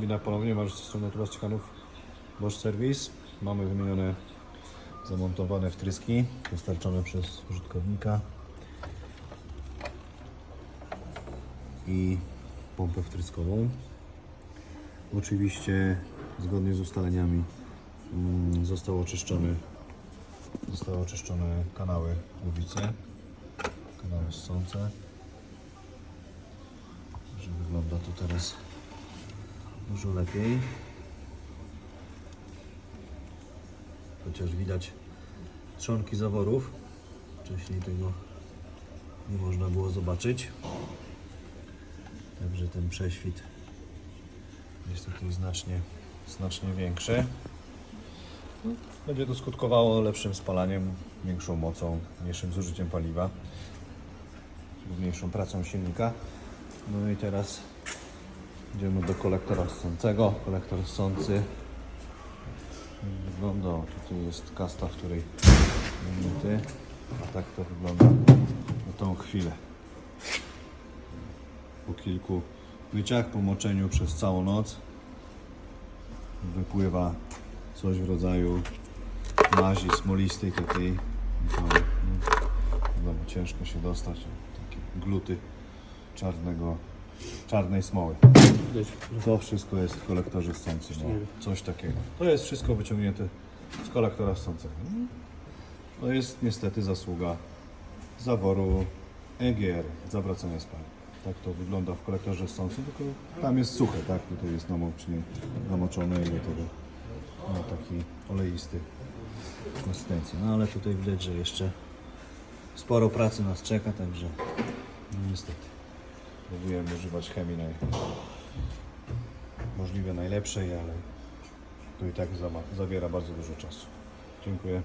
Witam ponownie, masz ze strony Turostikanów Bosch Service. Mamy wymienione, zamontowane wtryski dostarczone przez użytkownika i pompę wtryskową. Oczywiście zgodnie z ustaleniami mm, został oczyszczony zostały oczyszczone kanały głowice, kanały ssące. Że wygląda to teraz dużo lepiej. Chociaż widać trzonki zaworów. Wcześniej tego nie można było zobaczyć. Także ten prześwit jest tutaj znacznie, znacznie większy. Będzie to skutkowało lepszym spalaniem, większą mocą, mniejszym zużyciem paliwa, mniejszą pracą silnika. No i teraz idziemy do kolektora ssącego. Kolektor ssący wygląda, tutaj jest kasta, w której minuty, a tak to wygląda na tą chwilę. Po kilku myciach, po moczeniu przez całą noc wypływa coś w rodzaju mazi smolistej takiej. No, no, wiadomo, ciężko się dostać. Takie gluty czarnego, czarnej smoły. To wszystko jest w kolektorze ssącym. No, coś takiego. To jest wszystko wyciągnięte z kolektora ssącego. To jest niestety zasługa zaworu EGR, zawracania spalin. Tak to wygląda w kolektorze ssącym, tylko tam jest suche, tak? Tutaj jest namocznie, namoczone i do tego ma taki oleisty konsystencji. No ale tutaj widać, że jeszcze sporo pracy nas czeka, także no niestety próbujemy używać chemii naj... możliwie najlepszej, ale to i tak zabiera bardzo dużo czasu. Dziękuję.